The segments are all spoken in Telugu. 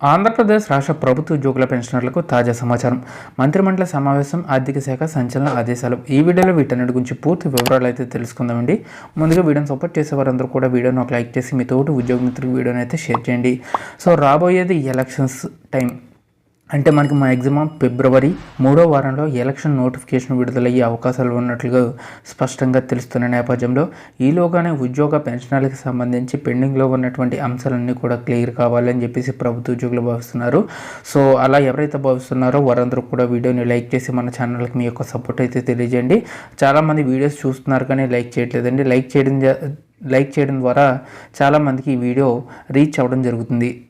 ఆంధ్రప్రదేశ్ రాష్ట్ర ప్రభుత్వ ఉద్యోగుల పెన్షనర్లకు తాజా సమాచారం. మంత్రిమండలి సమావేశం ఆర్థిక శాఖ సంచలన ఆదేశాలు. ఈ వీడియోలో వీటన్నిటి గురించి పూర్తి వివరాలు అయితే తెలుసుకుందామండి. ముందుగా వీడియోని సపోర్ట్ చేసే వారందరూ కూడా వీడియోని ఒక లైక్ చేసి మీ తోటి ఉద్యోగ మిత్రులకు వీడియోని అయితే షేర్ చేయండి. సో రాబోయేది ఎలక్షన్స్ టైం. అంటే మనకి మ్యాక్సిమం ఫిబ్రవరి మూడో వారంలో ఎలక్షన్ నోటిఫికేషన్ విడుదలయ్యే అవకాశాలు ఉన్నట్లుగా స్పష్టంగా తెలుస్తున్న నేపథ్యంలో ఈలోగానే ఉద్యోగ పెన్షనర్లకు సంబంధించి పెండింగ్లో ఉన్నటువంటి అంశాలన్నీ కూడా క్లియర్ కావాలని చెప్పేసి ప్రభుత్వ ఉద్యోగులు భావిస్తున్నారు. సో అలా ఎవరైతే భావిస్తున్నారో వారందరూ కూడా వీడియోని లైక్ చేసి మన ఛానల్కి మీ యొక్క సపోర్ట్ అయితే తెలియజేయండి. చాలామంది వీడియోస్ చూస్తున్నారు కానీ లైక్ చేయట్లేదండి. లైక్ చేయడం జ- లైక్ చేయడం ద్వారా చాలామందికి ఈ వీడియో రీచ్ అవ్వడం జరుగుతుంది.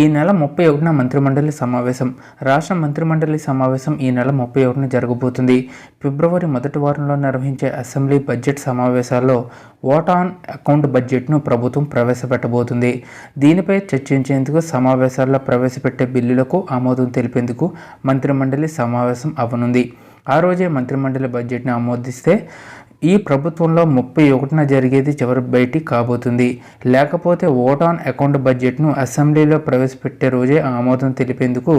ఈ నెల ముప్పై ఒకటిన మంత్రిమండలి సమావేశం. రాష్ట్ర మంత్రిమండలి సమావేశం ఈ నెల ముప్పై ఒకటిన జరగబోతుంది. ఫిబ్రవరి మొదటి వారంలో నిర్వహించే అసెంబ్లీ బడ్జెట్ సమావేశాల్లో ఓట్ ఆన్ అకౌంట్ బడ్జెట్ను ప్రభుత్వం ప్రవేశపెట్టబోతుంది. దీనిపై చర్చించేందుకు సమావేశాల్లో ప్రవేశపెట్టే బిల్లులకు ఆమోదం తెలిపేందుకు మంత్రిమండలి సమావేశం అవనుంది. ఆ రోజే మంత్రిమండలి బడ్జెట్ను ఆమోదిస్తే ఈ ప్రభుత్వంలో ముప్పై ఒకటిన జరిగేది చివరి బయటి కాబోతుంది. లేకపోతే ఓట్ ఆన్ అకౌంట్ బడ్జెట్ను అసెంబ్లీలో ప్రవేశపెట్టే రోజే ఆమోదం తెలిపేందుకు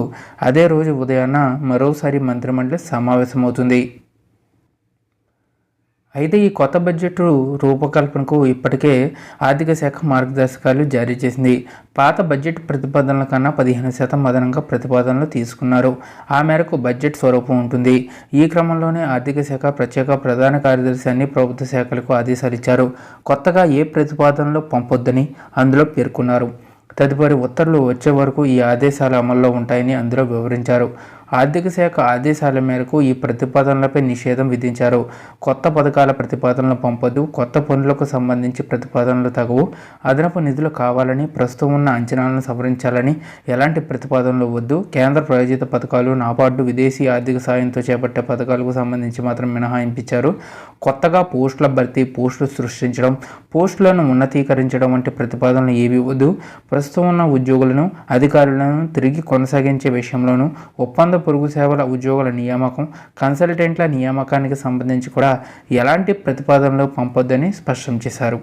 అదే రోజు ఉదయాన్న మరోసారి మంత్రిమండలి సమావేశమవుతుంది. అయితే ఈ కొత్త బడ్జెట్ రూపకల్పనకు ఇప్పటికే ఆర్థిక శాఖ మార్గదర్శకాలు జారీ చేసింది. పాత బడ్జెట్ ప్రతిపాదనల కన్నా పదిహేను శాతం అదనంగా ప్రతిపాదనలు తీసుకున్నారు. ఆ మేరకు బడ్జెట్ స్వరూపం ఉంటుంది. ఈ క్రమంలోనే ఆర్థిక శాఖ ప్రత్యేక ప్రధాన కార్యదర్శి అన్ని ప్రభుత్వ శాఖలకు ఆదేశాలు ఇచ్చారు. కొత్తగా ఏ ప్రతిపాదనలు పంపొద్దని అందులో పేర్కొన్నారు. తదుపరి ఉత్తర్వులు వచ్చే వరకు ఈ ఆదేశాలు అమల్లో ఉంటాయని అందులో వివరించారు. ఆర్థిక శాఖ ఆదేశాల మేరకు ఈ ప్రతిపాదనలపై నిషేధం విధించారు. కొత్త పథకాల ప్రతిపాదనలు పంపొద్దు. కొత్త పనులకు సంబంధించి ప్రతిపాదనలు తగవు. అదనపు నిధులు కావాలని ప్రస్తుతం ఉన్న అంచనాలను సవరించాలని ఎలాంటి ప్రతిపాదనలు వద్దు. కేంద్ర ప్రాయోజిత పథకాలు నాబార్డు విదేశీ ఆర్థిక సాయంతో చేపట్టే పథకాలకు సంబంధించి మాత్రం మినహాయింపించారు. కొత్తగా పోస్టుల భర్తీ పోస్టులు సృష్టించడం పోస్టులను ఉన్నతీకరించడం వంటి ప్రతిపాదనలు ఏవి వద్దు. ప్రస్తుతం ఉన్న ఉద్యోగులను అధికారులను తిరిగి కొనసాగించే విషయంలోనూ ఒప్పంద పొరుగు సేవల ఉద్యోగుల నియామకం కన్సల్టెంట్ల నియామకానికి సంబంధించి కూడా ఎలాంటి ప్రతిపాదనలు పంపొద్దని స్పష్టం చేశారు.